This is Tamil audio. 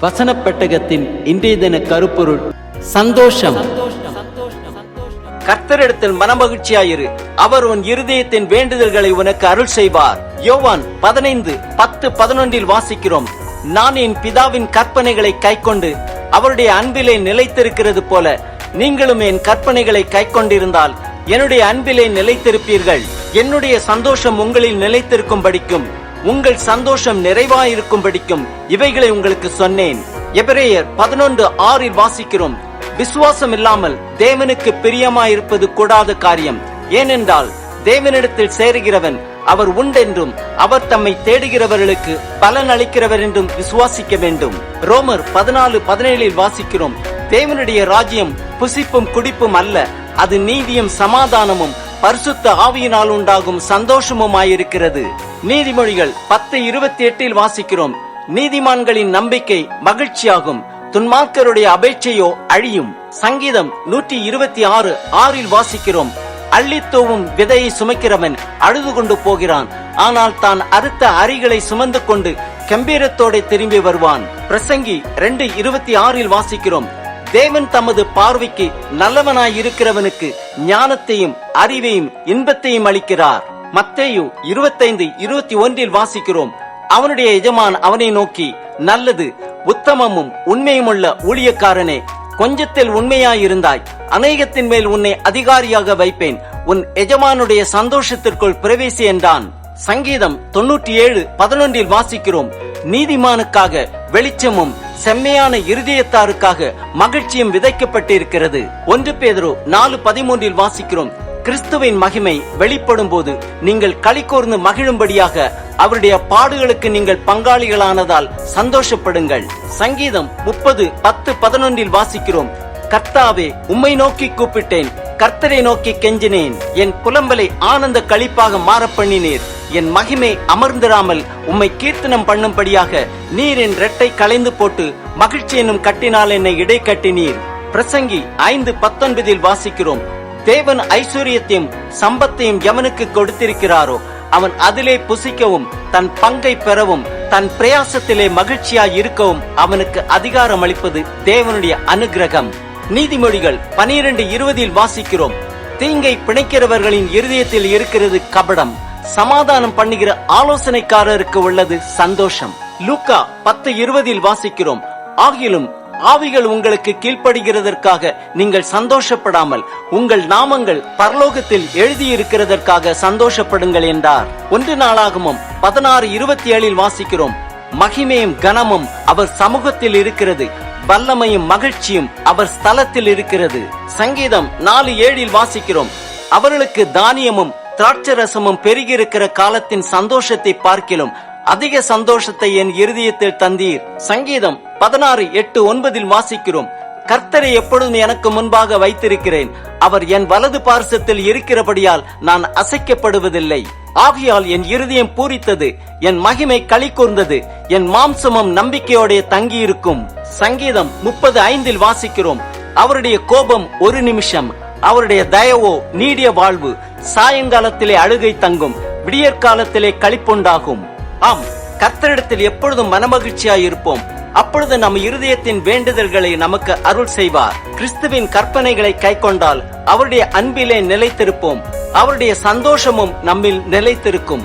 வசன பெட்டகத்தின் இன்றைய தின கருப்பொருள் சந்தோஷம். கர்த்தரிடத்தில் மனமகிழ்ச்சியாயிரு. அவர் உன் இருதயத்தின் வேண்டுதல்களை உனக்கு அருள் செய்வார். யோவான் பதினைந்து பத்து பதினொன்றில் வாசிக்கிறோம். நான் என் பிதாவின் கற்பனைகளை கைக்கொண்டு அவருடைய அன்பிலே நிலைத்திருக்கிறது போல நீங்களும் என் கற்பனைகளை கைக்கொண்டிருந்தால் என்னுடைய அன்பிலே நிலைத்திருப்பீர்கள். என்னுடைய சந்தோஷம் உங்களில் நிலைத்திருக்கும் படிக்கும் உங்கள் சந்தோஷம் நிறைவாயிருக்கும்படிக்கும் இவைகளை உங்களுக்கு சொன்னேன். எபிரேயர் பதினொன்று ஆறில் வாசிக்கிறோம். விசுவாசம் இல்லாமல் தேவனுக்கு பிரியமாயிருப்பது கூடாத காரியம். ஏனென்றால் தேவனிடத்தில் சேருகிறவன் அவர் உண்டென்றும் அவர் தம்மை தேடுகிறவர்களுக்கு பலன் அளிக்கிறவர் என்றும் விசுவாசிக்க வேண்டும். ரோமர் பதினாலு பதினேழில் வாசிக்கிறோம். தேவனுடைய ராஜ்யம் புசிப்பும் குடிப்பும் அல்ல அது நீதியும் சமாதானமும் பரிசுத்த ஆவியினால் உண்டாகும் சந்தோஷமுமாயிருக்கிறது. நீதிமொழிகள் பத்து இருபத்தி எட்டில் வாசிக்கிறோம். நீதிமான்களின் நம்பிக்கை மகிழ்ச்சியாகும். துன்மார்க்கருடைய அபேட்சையோ அழியும். சங்கீதம் நூற்றி இருபத்தி ஆறு ஆறில் வாசிக்கிறோம். அள்ளித்தோவும் விதையை சுமக்கிறவன் அழுது கொண்டு போகிறான். ஆனால் தான் அறுத்த அரிகளை சுமந்து கொண்டு கம்பீரத்தோட திரும்பி வருவான். பிரசங்கி ரெண்டு இருபத்தி ஆறில் வாசிக்கிறோம். தேவன் தமது பார்வைக்கு நல்லவனாய் இருக்கிறவனுக்கு ஞானத்தையும் அறிவையும் இன்பத்தையும் அளிக்கிறார். மத்தேயு இருபத்தைந்து இருபத்தி ஒன்றில் வாசிக்கிறோம். அவனுடைய எஜமான் அவனை நோக்கி நல்லது உத்தமமும் உண்மையுமுள்ள ஊழியக்காரனே கொஞ்சத்தில் உண்மையாயிருந்தாய். அநேகத்தின் மேல் உன்னை அதிகாரியாக வைப்பேன். உன் எஜமானுடைய சந்தோஷத்திற்குள் பிரவேசி என்றான். சங்கீதம் தொன்னூற்றி ஏழு பதினொன்றில் வாசிக்கிறோம். நீதிமானுக்காக வெளிச்சமும் செம்மையான இருதயத்தாருக்காக மகிழ்ச்சியும் விதைக்கப்பட்டிருக்கிறது. ஒன்று பேதரோ நாலு பதிமூன்றில் வாசிக்கிறோம். கிறிஸ்துவின் மகிமை வெளிப்படும் போது நீங்கள் களிகோர்ந்து மகிழும்படியாக அவருடைய பாடுகளுக்கு நீங்கள் பங்காளிகளானதால் சந்தோஷப்படுங்கள். சங்கீதம் முப்பது பத்து பதினொன்றில் வாசிக்கிறோம். கர்த்தாவே உம்மை நோக்கி கூப்பிட்டேன். கர்த்தரை நோக்கி கெஞ்சினேன். என் புலம்பலை ஆனந்த களிப்பாக மாற பண்ணினீர். என் மகிமை அமர்ந்திராமல் உம்மை கீர்த்தனம் பண்ணும்படியாக நீர் என் ரெட்டை களைந்து போட்டு மகிழ்ச்சி என்னும் கட்டினால் என்னை இடை கட்டினீர். பிரசங்கி ஐந்து பத்தொன்பதில் வாசிக்கிறோம். தேவன் ஐஸ்வர்யத்தையும் சம்பத்தையும் எவனுக்கு கொடுத்திருக்கிறாரோ அவன் அதிலே புசிக்கவும் தன் பங்கை பெறவும் தன் பிரயாசத்திலே மகிழ்ச்சியாய் இருக்கவும் அவனுக்கு அதிகாரம் அளிப்பது தேவனுடைய அனுகிரகம். நீதிமொழிகள் பனிரெண்டு இருபதில் வாசிக்கிறோம். தீங்கை பிணைக்கிறவர்களின் இருதயத்தில் இருக்கிறது கபடம். சமாதானம் பண்ணுகிற ஆலோசனைக்காரருக்கு உள்ளது சந்தோஷம். லூக்கா பத்து இருபதில் வாசிக்கிறோம். ஆகிலும் ஆவிகள் உங்களுக்கு கீழ்ப்படுகிறதற்காக நீங்கள் சந்தோஷப்படாமல் உங்கள் நாமங்கள் பரலோகத்தில் எழுதியிருக்கிறதற்காக சந்தோஷப்படுங்கள் என்றார். ஒன்று நாளாகமும் பதினாறு இருபத்தி ஏழில் வாசிக்கிறோம். மகிமையும் கனமும் அவர் சமூகத்தில் இருக்கிறது. வல்லமையும் மகிழ்ச்சியும் அவர் ஸ்தலத்தில் இருக்கிறது. சங்கீதம் நாலு ஏழில் வாசிக்கிறோம். அவர்களுக்கு தானியமும் திராட்சரசமும் பெருகியிருக்கிற காலத்தின் சந்தோஷத்தை பார்க்கிலும் அதிக சந்தோஷத்தை என் இருதயத்தில் தந்தீர். சங்கீதம் பதினாறு எட்டு ஒன்பதில் வாசிக்கிறோம். கர்த்தரை எப்பொழுதும் எனக்கு முன்பாக வைத்திருக்கிறேன். அவர் என் வலது பார்சத்தில் இருக்கிறபடியால் நான் அசைக்கப்படுவதில்லை. ஆகையால் என் இருதயம் பூரித்தது என் மகிமை களி கூர்ந்தது என் மாம்சமும் நம்பிக்கையோடைய தங்கியிருக்கும். சங்கீதம் முப்பது ஐந்தில் வாசிக்கிறோம். அவருடைய கோபம் ஒரு நிமிஷம் அவருடைய தயவோ நீடிய வாழ்வு சாயங்காலத்திலே அழுகை தங்கும் விடியற்காலத்திலே களிப்புண்டாகும். ஆம் கர்த்தரிடத்தில் எப்பொழுதும் மனமகிழ்ச்சியாய் இருப்போம் அப்பொழுது நம் இருதயத்தின் வேண்டுதல்களை நமக்கு அருள் செய்வார். கிறிஸ்துவின் கற்பனைகளை கைக்கொண்டால் அவருடைய அன்பிலே நிலைத்திருப்போம். அவருடைய சந்தோஷமும் நம்மில் நிலைத்திருக்கும்.